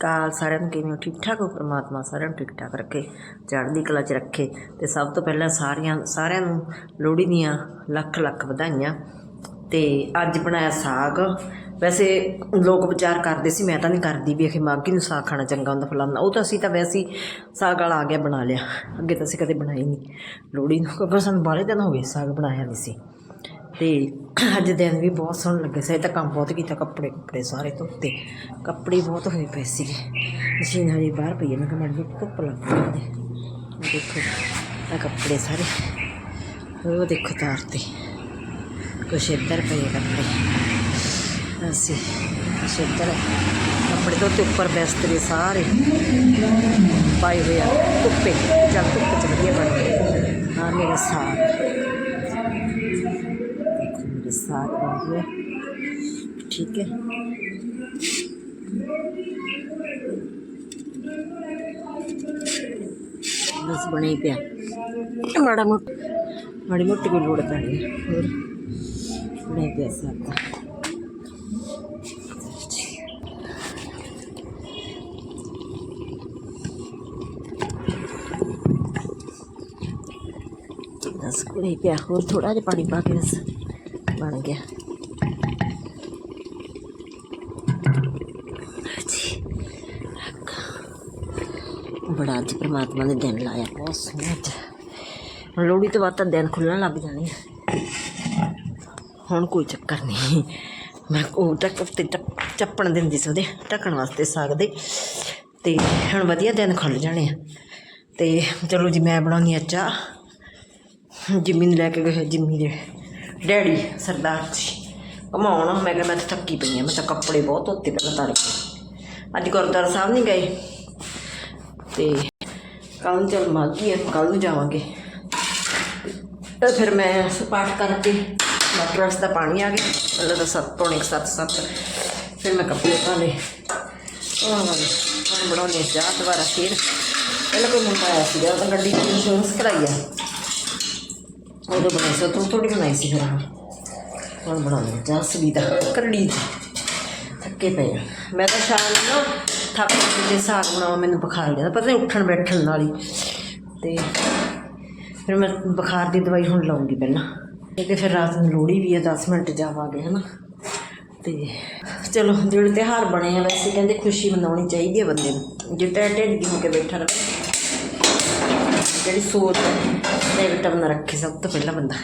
ਕਾਲ ਸਾਰਿਆਂ ਨੂੰ ਕਿਵੇਂ ਹੋ? ਠੀਕ ਠਾਕ ਹੋ? ਪ੍ਰਮਾਤਮਾ ਸਾਰਿਆਂ ਨੂੰ ਠੀਕ ਠਾਕ ਰੱਖੇ, ਚੜ੍ਹਦੀ ਕਲਾ 'ਚ ਰੱਖੇ ਤੇ ਸਭ ਤੋਂ ਪਹਿਲਾਂ ਸਾਰੀਆਂ, ਸਾਰਿਆਂ ਨੂੰ ਲੋਹੜੀ ਦੀਆਂ ਲੱਖ ਲੱਖ ਵਧਾਈਆਂ ਤੇ ਅੱਜ ਬਣਾਇਆ ਸਾਗ। ਵੈਸੇ ਲੋਕ ਵਿਚਾਰ ਕਰਦੇ ਸੀ, ਮੈਂ ਤਾਂ ਨਹੀਂ ਕਰਦੀ ਵੀ ਇਹ ਮਾਗੀ ਨੂੰ ਸਾਗ ਖਾਣਾ ਚੰਗਾ ਹੁੰਦਾ ਫਲਾਨਾ। ਉਹ ਤਾਂ ਅਸੀਂ ਤਾਂ ਵੈਸੇ ਹੀ ਸਾਗ ਵਾਲਾ ਆ ਗਿਆ, ਬਣਾ ਲਿਆ। ਅੱਗੇ ਤਾਂ ਅਸੀਂ ਕਦੇ ਬਣਾਈ ਨਹੀਂ। ਲੋਹੜੀ ਨੂੰ ਕਿਉਂਕਿ ਸਾਨੂੰ ਬਾਹਲੇ ਦਿਨ ਹੋ ਗਏ ਸਾਗ ਬਣਾਇਆ ਨਹੀਂ ਸੀ। ਤੇ ਅੱਜ ਦਿਨ ਵੀ ਬਹੁਤ ਸੋਹਣ ਲੱਗੇ ਸੀ ਤਾਂ ਕੰਮ ਬਹੁਤ ਕੀਤਾ ਕੱਪੜੇ ਕੱਪੜੇ ਸਾਰੇ ਧੋਤੇ ਕੱਪੜੇ ਬਹੁਤ ਹੋਏ ਪਏ ਸੀਗੇ ਮਸ਼ੀਨ ਹਜੇ ਬਾਹਰ ਪਈ ਹੈ ਮੈਂ ਕਿਹਾ ਮਾੜੀ ਜਿਹੀ ਧੁੱਪ ਲੱਗ ਜਾਂਦੀ ਉਹ ਦੇਖੋ ਆ ਕੱਪੜੇ ਸਾਰੇ ਉਹ ਦੇਖੋ ਤਾਰ ਤੇ ਕੁਛ ਇੱਧਰ ਪਏ ਆ ਕੱਪੜੇ ਅਸੀਂ ਕੁਛ ਇੱਧਰ ਕੱਪੜੇ ਧੋਤੇ ਉੱਪਰ ਬਿਸਤਰੇ ਸਾਰੇ ਪਾਏ ਹੋਏ ਆ ਧੁੱਪੇ ਚੱਲ ਧੁੱਪ ਚ ਵਧੀਆ ਬਣ ਗਏ ਆ ਮੇਰਾ ਸਾਗ हुआ ठीक है। बस बने पे माड़ा मोट माड़ी मोटी भी लोड़ कर और बने पे आपका बस बने पे और थोड़ा जहा पानी पा के बस बन गया। ਬੜਾ ਅੱਜ ਪ੍ਰਮਾਤਮਾ ਨੇ ਦਿਨ ਲਾਇਆ। ਬਹੁਤ ਸੋਹਣਾ ਅੱਜ ਹੁਣ ਲੋਹੜੀ ਤੋਂ ਬਾਅਦ ਤਾਂ ਦਿਨ ਖੁੱਲਣ ਲੱਗ ਜਾਣੇ ਆ। ਹੁਣ ਕੋਈ ਚੱਕਰ ਨਹੀਂ। ਮੈਂ ਉਹ ਤੱਕ ਤੇ ਟੱਪ- ਚੱਪਣ ਦਿੰਦੀ ਸੀ ਉਹਦੇ, ਢੱਕਣ ਵਾਸਤੇ ਸਾਗ ਦੇ। ਤੇ ਹੁਣ ਵਧੀਆ ਦਿਨ ਖੁੱਲ ਜਾਣੇ ਆ। ਤੇ ਚਲੋ ਜੀ, ਮੈਂ ਬਣਾਉਣੀ ਆ ਚਾਹ। ਜਿੰਮੀ ਨੂੰ ਲੈ ਕੇ ਗਏ, ਜਿੰਮੀ ਦੇ ਡੈਡੀ, ਸਰਦਾਰ ਜੀ। ਕਮਾਉਣਾ ਮੈਂ ਕਿਹਾ ਮੈਂ ਤਾਂ ਥੱਕੀ ਪਈ ਆ, ਮੈਂ ਤਾਂ ਕੱਪੜੇ ਬਹੁਤ ਧੋਤੇ ਪਹਿਲਾਂ ਤੜਕੇ। ਅੱਜ ਗੁਰਦੁਆਰਾ ਸਾਹਿਬ ਨਹੀਂ ਗਏ? ਤੇ ਕੱਲ ਨੂੰ ਚਲ ਮਾਗੀ ਹੈ ਕੱਲ ਨੂੰ ਜਾਵਾਂਗੇ। ਤਾਂ ਫਿਰ ਮੈਂ ਸਪਾਟ ਕਰਕੇ ਮਟਰਸ ਦਾ ਪਾਣੀ ਆ ਗਿਆ ਮਤਲਬ ਤਾਂ ਸੱਤ ਪੌਣੇ ਸੱਤ ਸੱਤ। ਫਿਰ ਮੈਂ ਕੱਪੜੇ ਪਾ ਲਏ। ਹੁਣ ਬਣਾਉਣੀ ਆ ਚਾਹ ਦੁਬਾਰਾ ਫਿਰ। ਪਹਿਲਾਂ ਕੋਈ ਮੁੰਡਾ ਆਇਆ ਸੀਗਾ, ਉਹਦਾ ਗੱਡੀ ਦੀ ਇੰਸ਼ੋਰੈਂਸ ਕਰਾਈ ਆ। ਉਦੋਂ ਬਣਾਈ ਸੀ ਤੂੰ ਥੋੜੀ ਬਣਾਈ ਸੀ ਫਿਰ ਹੁਣ ਹੁਣ ਬਣਾਉਣੀ ਆ ਚਾਹ ਸਵੀਦਾ ਕਰੜੀ ਥੱਕੇ ਪਏ ਆ। ਮੈਂ ਤਾਂ ਸ਼ਾਮ ਨੂੰ ਨਾ ਥੱਕ ਕੇ ਜੇ ਸਾਗ ਬਣਾਵਾਂ, ਮੈਨੂੰ ਬੁਖਾਰ ਜਾਂਦਾ ਪਤਾ ਨਹੀਂ ਉੱਠਣ ਬੈਠਣ ਨਾਲ ਹੀ। ਤੇ ਫਿਰ ਮੈਂ ਬੁਖਾਰ ਦੀ ਦਵਾਈ ਹੁਣ ਲਾਉਂਗੀ ਪਹਿਲਾਂ। ਕਿਉਂਕਿ ਫਿਰ ਰਾਤ ਨੂੰ ਲੋੜੀ ਵੀ ਹੈ 10 ਮਿੰਟ ਜਾਵਾਂਗੇ, ਹਨਾ। ਤੇ ਚਲੋ, ਜਿਹੜੇ ਤਿਉਹਾਰ ਬਣੇ ਆ, ਵੈਸੇ ਕਹਿੰਦੇ ਖੁਸ਼ੀ ਮਨਾਉਣੀ ਚਾਹੀਦੀ ਹੈ ਬੰਦੇ ਨੂੰ। ਜੇ ਟੈ ਢਿੱਡ ਹੋ ਕੇ ਬੈਠਾ ਰਹੇ ਜਿਹੜੀ ਸੋਚ ਨੈਗੇਟਿਵ ਨਾ ਰੱਖੇ ਸਭ ਤੋਂ ਪਹਿਲਾਂ ਬੰਦਾ।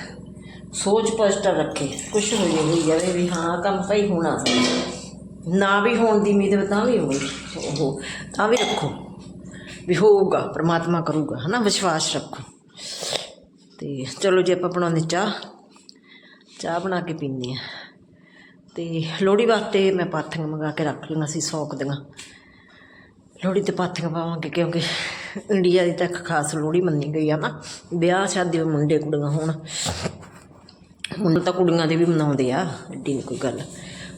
ਸੋਚ ਪੋਜ਼ਿਟਿਵ ਰੱਖੇ ਕੁਛ ਹੋ ਜਾਵੇ ਹੋਈ ਜਾਵੇ ਵੀ ਹਾਂ ਆਹ ਕੰਮ ਸਹੀ ਹੋਣਾ ਸੀ। ਨਾ ਵੀ ਹੋਣ ਦੀ ਉਮੀਦ ਹੋਵੇ ਤਾਂ ਵੀ ਹੋਵੇ ਉਹ ਤਾਂ ਵੀ ਰੱਖੋ। ਵੀ ਹੋਊਗਾ, ਪ੍ਰਮਾਤਮਾ ਕਰੂਗਾ, ਹਨਾ? ਵਿਸ਼ਵਾਸ ਰੱਖੋ। ਤੇ ਚਲੋ ਜੇ, ਆਪਾਂ ਬਣਾਉਂਦੇ ਚਾਹ। ਚਾਹ ਬਣਾ ਕੇ ਪੀਂਦੇ ਆ ਤੇ ਲੋਹੜੀ ਵਾਸਤੇ ਮੈਂ ਪਾਥੀਆਂ ਮੰਗਾ ਕੇ ਰੱਖ ਲਈਆਂ ਸੀ, ਸੌਕ ਦੀਆਂ। ਲੋਹੜੀ ਤੇ ਪਾਥੀਆਂ ਪਾਵਾਂਗੇ, ਕਿਉਂਕਿ ਇੰਡੀਆ ਦੀ ਤਾਂ ਇੱਕ ਖਾਸ ਲੋਹੜੀ ਮੰਨੀ ਗਈ ਆ ਨਾ। ਵਿਆਹ ਸ਼ਾਦੀ ਮੁੰਡੇ ਕੁੜੀਆਂ ਹੋਣ। ਹੁਣ ਤਾਂ ਕੁੜੀਆਂ ਦੇ ਵੀ ਮਨਾਉਂਦੇ ਆ, ਐਡੀ ਨਹੀਂ ਕੋਈ ਗੱਲ।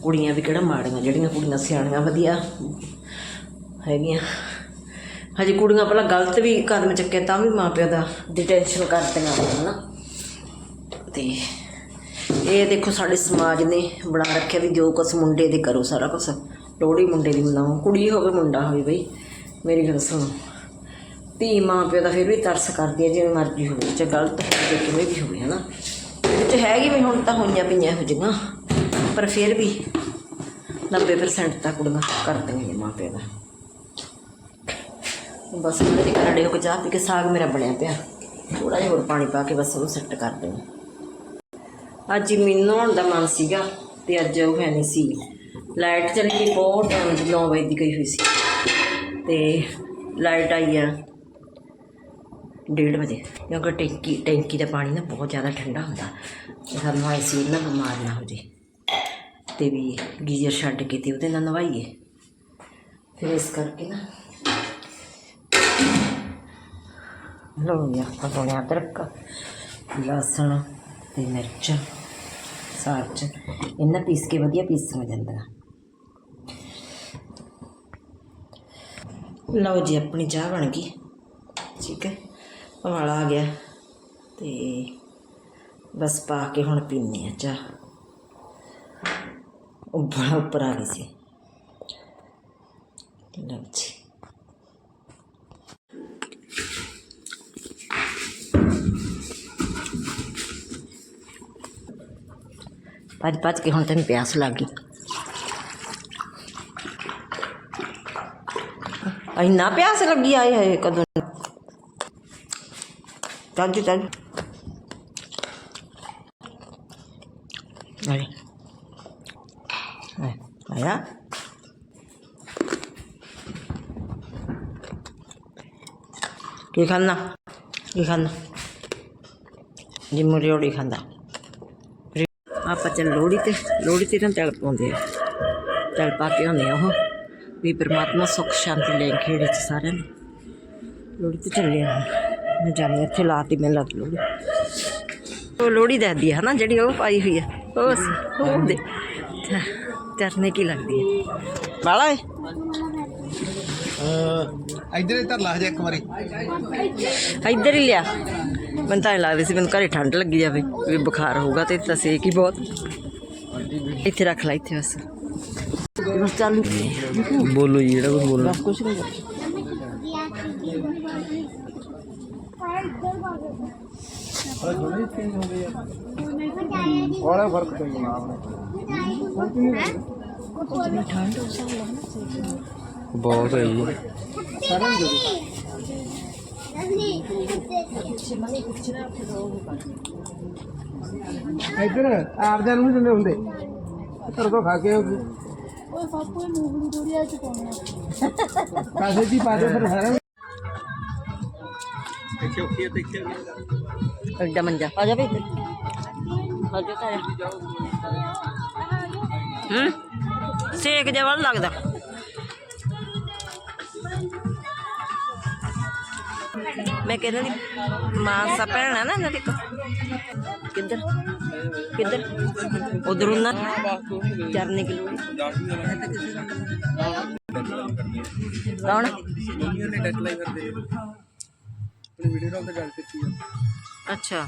ਕੁੜੀਆਂ ਵੀ ਕਿਹੜਾ ਮਾੜੀਆਂ, ਜਿਹੜੀਆਂ ਕੁੜੀਆਂ ਸਿਆਣੀਆਂ ਵਧੀਆ ਹੈਗੀਆਂ। ਹਜੇ ਕੁੜੀਆਂ ਪਹਿਲਾਂ ਗਲਤ ਵੀ ਕਦਮ ਚੱਕੇ, ਤਾਂ ਵੀ ਮਾਪਿਆਂ ਦਾ ਡਿਟੈਂਸ਼ਨ ਕਰਦੀਆਂ ਨੇ, ਹਨਾ। ਤੇ ਇਹ ਦੇਖੋ ਸਾਡੇ ਸਮਾਜ ਨੇ ਬਣਾ ਰੱਖਿਆ ਵੀ ਜੋ ਕੁਛ ਮੁੰਡੇ ਦੇ ਕਰੋ ਸਾਰਾ ਕੁਛ। ਲੋਹੜੀ ਮੁੰਡੇ ਦੀ ਮਨਾਓ, ਕੁੜੀ ਹੋਵੇ ਮੁੰਡਾ ਹੋਵੇ ਬਈ, ਮੇਰੀ ਗੱਲ ਸੁਣੋ। ਧੀ ਮਾਂ ਪਿਓ ਦਾ ਫਿਰ ਵੀ ਤਰਸ ਕਰਦੀ ਹੈ, ਜਿਵੇਂ ਮਰਜ਼ੀ ਹੋਵੇ, ਚਾਹੇ ਗਲਤ ਹੋਵੇ ਕਿਵੇਂ ਵੀ ਹੋਵੇ, ਹਨਾ। ਵਿੱਚ ਹੈਗੀ ਵੀ ਹੁਣ ਤਾਂ ਹੋਈਆਂ ਪਈਆਂ ਇਹੋ ਜਿਹੀਆਂ। ਪਰ ਫਿਰ ਵੀ 90% ਤਾਂ ਕੁੜੀਆਂ ਕਰਦੀਆਂ ਨੇ ਮਾਂ ਪਿਓ ਦਾ। ਬਸ ਉਹਦੇ ਦੀ ਕਰੜੇ ਹੋ ਕੇ ਚਾਹ ਪੀ ਕੇ ਸਾਗ ਮੇਰਾ ਬਣਿਆ ਪਿਆ। ਥੋੜਾ ਜਿਹਾ ਹੋਰ ਪਾਣੀ ਪਾ ਕੇ ਬਸ ਉਹਨੂੰ ਸੈੱਟ ਕਰ ਦੇਣਾ ਅੱਜ ਮੈਨੂੰ ਨਹਾਉਣ ਦਾ ਮਨ ਸੀਗਾ ਤੇ ਅੱਜ ਉਹ ਹੈ ਨਹੀਂ ਸੀ। ਲਾਈਟ ਚਲੀ ਗਈ ਬਹੁਤ ਟਾਈਮ ਦੀ 9 ਵਜੇ ਦੀ ਗਈ ਹੋਈ ਸੀ। ਤੇ ਲਾਈਟ ਆਈ ਆ 1:30 ਵਜੇ। ਕਿਉਂਕਿ ਟੈਂਕੀ ਟੈਂਕੀ ਦਾ ਪਾਣੀ ਨਾ ਬਹੁਤ ਜ਼ਿਆਦਾ ਠੰਡਾ ਹੁੰਦਾ। ਸਾਨੂੰ ਆਈ ਸੀ ਨਾ ਬਿਮਾਰ ਨਾ ਹੋ ਜੇ ਤੇ ਵੀ ਗੀਜ਼ਰ ਛੱਡ ਕੇ ਤੇ ਉਹਦੇ ਨਾਲ ਨਵਾਈਏ। ਫਿਰ ਇਸ ਕਰਕੇ ਨਾ ਲਓ ਜੀ ਅਦਰਕ, ਲਸਣ ਤੇ ਮਿਰਚ ਸਾਗ ਚ ਇਹਨਾਂ ਪੀਸ ਕੇ ਵਧੀਆ ਪੀਸ ਜਾਂਦਾ। ਲਓ ਜੀ, ਆਪਣੀ ਚਾਹ ਬਣ ਗਈ। ਠੀਕ ਹੈ, ਉਬਾਲਾ ਆ ਗਿਆ ਤੇ ਬਸ ਪਾ ਕੇ ਹੁਣ ਪੀਂਦੇ ਆ ਚਾਹ। ઉભળા ઉપર આવે છે લવ છે भज भज के हम तेन प्यास लग। गई इन्ना प्यास लगी आए है कदम चल जी, चल। अरे। ਚੱਲ ਕੀ ਖਾਣਾ ਕੀ ਖਾਣਾ ਜੀ ਮੁਰਿਓੜੀ ਖਾਂਦਾ। ਆਪਾਂ ਚੱਲ ਲੋੜੀ ਤੇ ਲੋੜੀ ਤੇ ਨਾ ਚੱਲ ਪਾਉਂਦੇ ਆ। ਤਲ ਪਾ ਕੇ ਆਉਂਦੇ ਆ ਉਹ। ਵੀ ਪ੍ਰਮਾਤਮਾ ਸੁੱਖ ਸ਼ਾਂਤੀ ਲੈ ਖੇੜੇ ਚ ਸਾਰਿਆਂ ਨੂੰ। ਲੋੜੀ ਤੇ ਚੱਲੇ ਆ ਮੈਂ ਜਾਣੀ ਇੱਥੇ ਲਾਤੀ ਮੈਂ ਲੱਗ ਲੋੜੀ ਉਹ ਲੋੜੀ ਦੱਸਦੀ ਆ ਹਨਾ ਜਿਹੜੀ ਉਹ ਪਾਈ ਹੋਈ ਆ। ਉਹ ਉਹ ਦੇ। ਚਰਨੇ ਕੀ ਲੱਗਦੀ ਹੈ ਬਾਲਾ ਹੈ ਇਧਰ ਹੀ ਧਰ ਲਾ ਹਜੇ ਇੱਕ ਵਾਰੀ ਇੱਧਰ ਹੀ ਲਿਆ ਮੈਨੂੰ ਤਾਂ ਐਂ ਲੱਗਦਾ ਸੀ ਮੈਨੂੰ ਘਰੇ ਠੰਡ ਲੱਗੀ ਜਾਵੇ ਵੀ ਬੁਖਾਰ ਹੋਊਗਾ ਤੇ ਤਾਂ ਸੇਕ ਹੀ ਬਹੁਤ ਇੱਥੇ ਰੱਖ ਲੈ ਇੱਥੇ ਬਸ ਬਸ ਚਾਲੂ ਬੋਲੋ ਜੀ ਜਿਹੜਾ ਕੁਝ ਬੋਲਣਾ ਬਸ ਕੁਛ ਨਹੀਂ ਕਰਨਾ। ਬੜਾ ਫਰਕ बहुत है ये। అయితే అర్థం కూడా ఉంది తరగో కాకే కాసేసి పాదే సరే देखिए देखिए डमन जा आ जा भाई। आ जाओ। ਹੂੰ ਸੇਕ ਜਿਹਾ ਵੱਲ ਲੱਗਦਾ ਮੈਂ ਕਹਿੰਦਾ ਦੀ ਮਾਸਾ ਭੈਣਾ ਨਾ ਇਹਨਾਂ ਦੇ ਇੱਕ। ਕਿੱਧਰ ਕਿੱਧਰ ਉਧਰ ਉਹਨਾਂ ਚਰਨੇ ਕਿ ਲੋੜੀ ਕੌਣ ਨੇ ਡੈਡਲਾਈਨ ਕਰਦੇ ਆਪਣੀ ਵੀਡੀਓ ਨਾਲ ਤਾਂ ਗੱਲ ਕੀਤੀ ਆ ਅੱਛਾ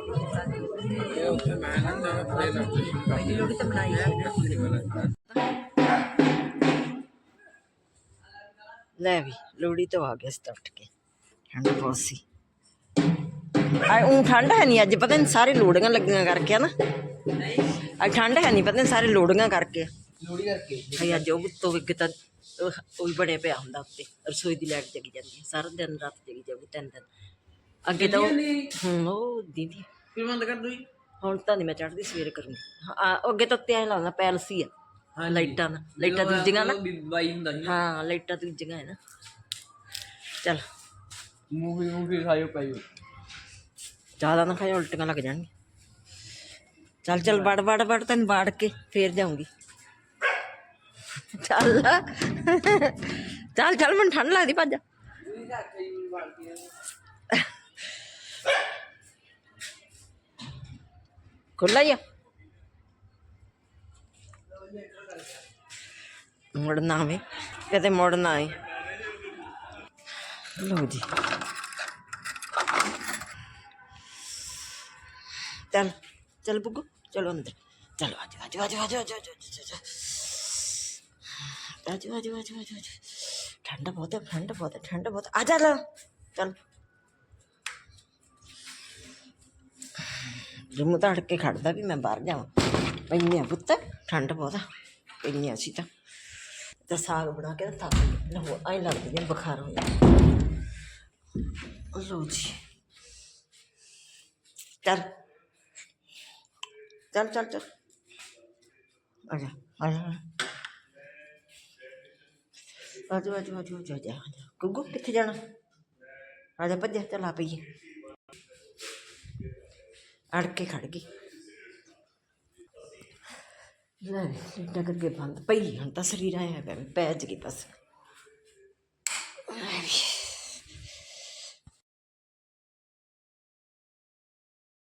ਪਹਿਲੀ ਲੋੜੀ ਤਾਂ ਬਣਾਈ ਹੈ ਲੈ ਵੀ ਲੋੜੀ ਤੋਂ ਆ ਗਿਆ ਸਟਫਟ ਕੇ। ਠੰਡ ਬਹੁਤ ਸੀ। ਆ ਉਹ ਠੰਡ ਹੈ ਨਹੀਂ ਅੱਜ ਪਤਾ ਨਹੀਂ ਸਾਰੇ ਲੋੜੀਆਂ ਲੱਗੀਆਂ ਕਰਕੇ ਆ ਨਾ। ਅੱਜ ਠੰਡ ਹੈ ਨਹੀਂ ਪਤਾ ਨਹੀਂ ਸਾਰੇ ਲੋੜੀਆਂ ਕਰਕੇ ਆ। ਲੋੜੀ ਕਰਕੇ ਭਈ ਅੱਜ ਉਹ ਤੋਂ ਵੀ ਤਾਂ ਉਹ ਉਹ ਵੀ ਬੜਿਆ ਪਿਆ ਹੁੰਦਾ ਉੱਤੇ। ਰਸੋਈ ਦੀ ਲਾਈਟ ਜਗੀ ਜਾਂਦੀ ਹੈ ਸਾਰਾ ਦਿਨ ਰਾਤ ਜਗੀ ਜਾਊਗੀ ਤਿੰਨ ਦਿਨ। ਅੱਗੇ ਤਾਂ ਉਹ- ਹੂੰ ਉਹ ਦੀਦੀ ਫਿਰ ਬੰਦ ਕਰ ਦੋ ਜੀ। ਹੁਣ ਤਾਂ ਨਹੀਂ ਮੈਂ ਚੜ੍ਹਦੀ ਸਵੇਰੇ ਕਰੂੰਗੀ ਹਾਂ ਆ, ਅੱਗੇ ਤਾਂ ਉੱਤੇ ਐ ਲਾਉਂਦਾ ਪੈਲਸ ਹੀ ਆ ਲਾਈਟਾਂ ਨਾਲ ਲਾਈਟਾਂ ਦੂਜੀਆਂ ਨਾ ਬਾਈ ਹੁੰਦਾ ਸੀ ਹਾਂ ਲਾਈਟਾਂ ਦੂਜੀਆਂ ਹੈ ਨਾ ਚੱਲ ਮੂਵੀ ਮੂਵੀ ਖਾਇਓ ਪਾਇਓ ਜ਼ਿਆਦਾ ਨਾ ਖਾਏ ਉਲਟੀਆਂ ਲੱਗ ਜਾਣਗੀਆਂ ਚੱਲ ਚੱਲ ਵੜ ਵੜ ਵੜ ਤੈਨੂੰ ਵਾੜ ਕੇ ਫੇਰ ਜਾਊਂਗੀ ਚੱਲ ਚੱਲ ਚੱਲ ਮੈਨੂੰ ਠੰਡ ਲੱਗਦੀ ਭੱਜ खुला ही? मुड़ना हमें। कहते मुड़ना है। लो जी। चल चल बुगू चलो अंदर। चलो, आज आज आज आज आज आज आज आज। आज आज ठंड बहुत है, ठंड बहुत है, ठंड बहुत आ जा चल। ਆ ਜਾ ਲੈ ਚੱਲ ਜਿੰਮੂ ਤਾਂ ਅੜ ਕੇ ਖੜਦਾ ਵੀ ਮੈਂ ਬਾਹਰ ਜਾਵਾਂ ਪੈਂਦੇ ਆ ਪੁੱਤ ਠੰਡ ਬਹੁਤ ਆ ਪੈਂਦੇ ਆ ਅਸੀਂ ਤਾਂ ਤਾਂ ਸਾਗ ਬਣਾ ਕੇ ਤਾਂ ਥੱਕ ਲਓ ਆਈ ਲੱਗਦੀ ਜਿਵੇਂ ਬੁਖਾਰ ਹੋ ਜਾਂਦਾ ਲਓ ਜੀ ਚੱਲ ਚੱਲ ਚੱਲ ਚੱਲ ਆ ਜਾ ਆ ਜਾ ਆਜੋ ਆਜੋ ਆਜੋ ਆਜੋ ਜਾ ਗੁੱਗੂ ਕਿੱਥੇ ਜਾਣਾ ਆ ਜਾ ਭੱਜ ਚੱਲ ਆ ਪਈਏ ਅੜ ਕੇ ਖੜ ਗਈ। ਲੈ ਸਿੱਟਾ ਕਰਕੇ ਬੰਦ ਪਈ, ਹੁਣ ਤਾਂ ਸਰੀਰ ਆਇਆ ਪਿਆ ਪੈ ਜ ਗਈ ਬਸ।